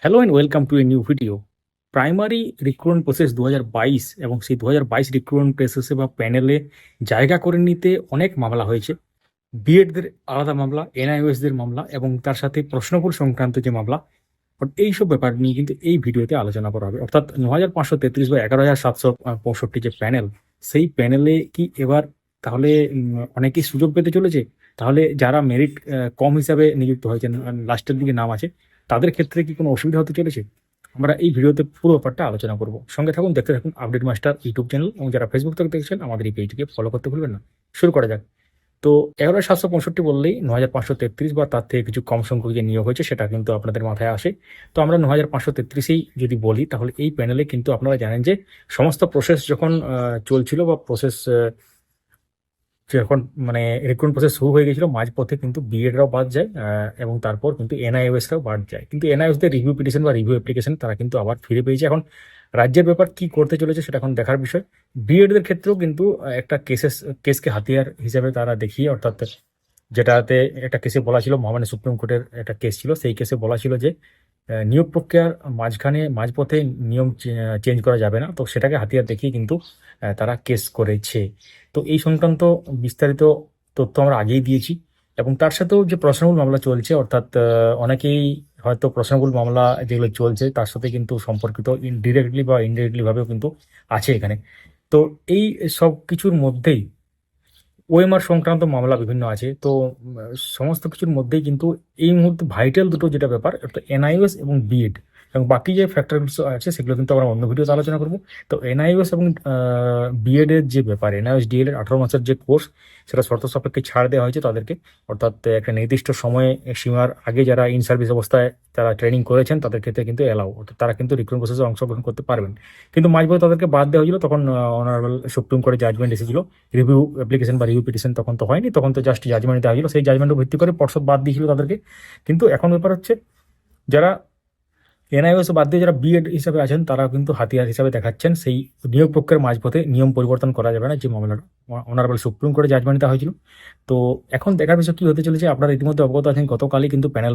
Hello and welcome to a new video primary recruitment process দুহাজার বাইশ এবং সেই দু হাজার বাইশ রিক্রুটমেন্ট প্রসেসে বা প্যানেলে জায়গা করে নিতে অনেক মামলা হয়েছে। বিএডদের আলাদা মামলা এনআইওএসদের মামলা এবং তার সাথে প্রশ্নপুর সংক্রান্ত যে মামলা এইসব ব্যাপার নিয়ে কিন্তু এই ভিডিওতে আলোচনা করা হবে। অর্থাৎ ন হাজার পাঁচশো তেত্রিশ বা এগারো হাজার সাতশো পঁয়ষট্টি যে প্যানেল সেই প্যানেলে কি এবার তাহলে অনেকেই সুযোগ পেতে চলেছে? তাহলে যারা মেরিট কম হিসাবে নিযুক্ত হয়েছেন, লাস্টের দিকে নাম আছে তাদের ক্ষেত্রে কি কোনো অসুবিধা হতে চলেছে? আমরা এই ভিডিওতে পুরো ব্যাপারটা আলোচনা করব। সঙ্গে থাকুন, দেখতে থাকুন আপডেট মাস্টার ইউটিউব চ্যানেল এবং যারা ফেসবুক থেকে দেখছেন, আমাদের এই পেজটিকে ফলো করতে ভুলবেন না। শুরু করা যাক। তো এগারো সাতশো পঁয়ষট্টি বললেই ন হাজার পাঁচশো তেত্রিশ বা তার থেকে কিছু কম সংখ্যক যে নিয়োগ হয়েছে, সেটা কিন্তু আপনাদের মাথায় আসে। তো আমরা ন হাজার পাঁচশো তেত্রিশেই যদি বলি, তাহলে এই প্যানেলে কিন্তু আপনারা জানেন যে সমস্ত প্রসেস যখন চলছিল বা প্রসেস যখন মানে রিক্রুটমেন্ট প্রসেস শুরু হয়ে গেছিল মাঝপথে কিন্তু বিএডরাও বাদ যায় এবং তারপর কিন্তু এনআইওএসরাও বাদ যায়। কিন্তু এনআইওএসদের রিভিউ পিটিশন বা রিভিউ অ্যাপ্লিকেশন তারা কিন্তু আবার ফিরে পেয়েছে। এখন রাজ্যের ব্যাপার কি করতে চলেছে সেটা এখন দেখার বিষয়। বিএডদের ক্ষেত্রেও কিন্তু একটা কেসেস কেসকে হাতিয়ার হিসেবে তারা দেখিয়ে, অর্থাৎ যেটাতে একটা কেসে বলা ছিল, মহামান্য সুপ্রিম কোর্টের একটা কেস ছিল, সেই কেসে বলা ছিল যে নিয়োগ প্রক্রিয়ার মাঝখানে, মাঝপথে নিয়ম চেঞ্জ করা যাবে না। তো সেটাকে হাতিয়ার দেখিয়ে কিন্তু তারা কেস করেছে। তো এই সংক্রান্ত বিস্তারিত তথ্য আমরা আগেই দিয়েছি। এবং তার সাথেও যে প্রশ্নমূল মামলা চলছে, অর্থাৎ অনেকেই হয়তো প্রশ্নমূল মামলা যেগুলো চলছে, তার সাথে কিন্তু সম্পর্কিত ডিরেক্টলি বা ইনডিরেক্টলি ভাবেও কিন্তু আছে এখানে। তো এই সব কিছুর মধ্যেই ওএমআর সংক্রান্ত মামলা বিভিন্ন আছে। তো সমস্ত কিছুর মধ্যেই কিন্তু এই মুহূর্তে ভাইটাল দুটো যেটা ব্যাপার একটা এনআইওএস এবং বিএড এবং বাকি যে ফ্যাক্টরগুলো আছে, সেগুলো কিন্তু আমরা অন্য ভিডিওতে আলোচনা করব। তো এনআইওএস এবং বিএড এর যে ব্যাপার এনআইওএস ডিএল এর আঠারো মাসের যে কোর্স সেটা শর্ত সাপেক্ষে ছাড় দেওয়া হয়েছে তাদেরকে। অর্থাৎ একটা নির্দিষ্ট সময়ে সীমার আগে যারা ইন সার্ভিস অবস্থায় তারা ট্রেনিং করেছেন, তাদের ক্ষেত্রে কিন্তু এলাও অর্থাৎ তারা কিন্তু রিক্রুটমেন্ট প্রসেসে অংশগ্রহণ করতে পারবেন। কিন্তু মাঝপথে তাদেরকে বাদ দেওয়া হয়েছিল, তখন অনারেবল সুপ্রিম কোর্টে জাজমেন্ট এসেছিল। রিভিউ অ্যাপ্লিকেশন বা রিভিউ পিটিশন তখন তো হয়নি, তখন তো জাস্ট জাজমেন্ট দেওয়া হয়েছিল। সেই জাজমেন্টের ভিত্তি করে পর্ষদ বাদ দিয়েছিল তাদেরকে। কিন্তু এখন ব্যাপার হচ্ছে, যারা এনআইওএস বাদ দিয়ে যারা বিএড হিসাবে আছেন তারা কিন্তু হাতিয়ার হিসাবে দেখাচ্ছেন। সেই নিয়োগ প্রক্রিয়ার মাঝপথে নিয়ম পরিবর্তন করা যাবে না, যে মামলাটা অনারেবল সুপ্রিম কোর্টে জাজমেন্ট দেওয়া হয়েছিল। তো এখন দেখার বিষয় কি হতে চলেছে, আপনারা ইতিমধ্যে অবগত আছেন, গতকালই কিন্তু প্যানেল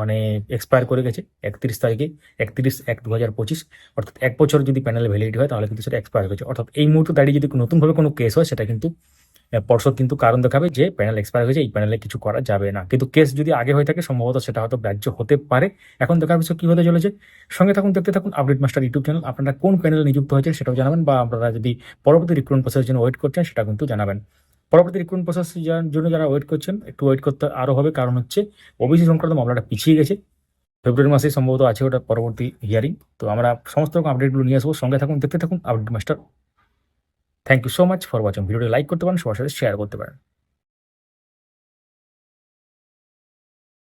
মানে এক্সপায়ার করে গেছে, একত্রিশ তারিখে, একত্রিশ এক দু হাজার পঁচিশ। অর্থাৎ এক বছর যদি প্যানেল ভ্যালিডিটি হয়, তাহলে কিন্তু সেটা এক্সপায়ার হয়ে গেছে অর্থাৎ এই মুহূর্তে দাঁড়িয়ে যদি নতুনভাবে কোনো কেস হয়, সেটা কিন্তু পর্ষদ কিন্তু কারণ দেখাবে যে প্যানেল এক্সপায়ার হয়েছে, এই প্যানেলে কিছু করা যাবে না। কিন্তু কেস যদি আগে হয়ে থাকে, সম্ভবত সেটা হয়তো গ্রাহ্য হতে পারে। এখন দেখার বিষয় কি হতে চলেছে? সঙ্গে থাকুন, দেখতে থাকুন আপডেট মাস্টার ইউটিউব চ্যানেল আপনারা কোন প্যানেলে নিযুক্ত হয়েছে সেটাও জানাবেন, বা আপনারা যদি পরবর্তী রিক্রুটমেন্ট প্রসেসের জন্য ওয়েট করছেন, সেটা কিন্তু জানাবেন। পরবর্তী রিক্রুটমেন্ট প্রসেস জন্য যারা ওয়েট করছেন, একটু ওয়েট করতে আরও হবে, কারণ হচ্ছে ওবিসি সংক্রান্ত মামলাটা পিছিয়ে গেছে। ফেব্রুয়ারি মাসে সম্ভবত আছে ওটা পরবর্তী হিয়ারিং তো আমরা সমস্ত রকম আপডেটগুলো নিয়ে আসব। সঙ্গে থাকুন, দেখতে থাকুন update master thank you so much for watching ভিডিওটি লাইক করতে পারেন, সবার সাথে শেয়ার করতে পারেন।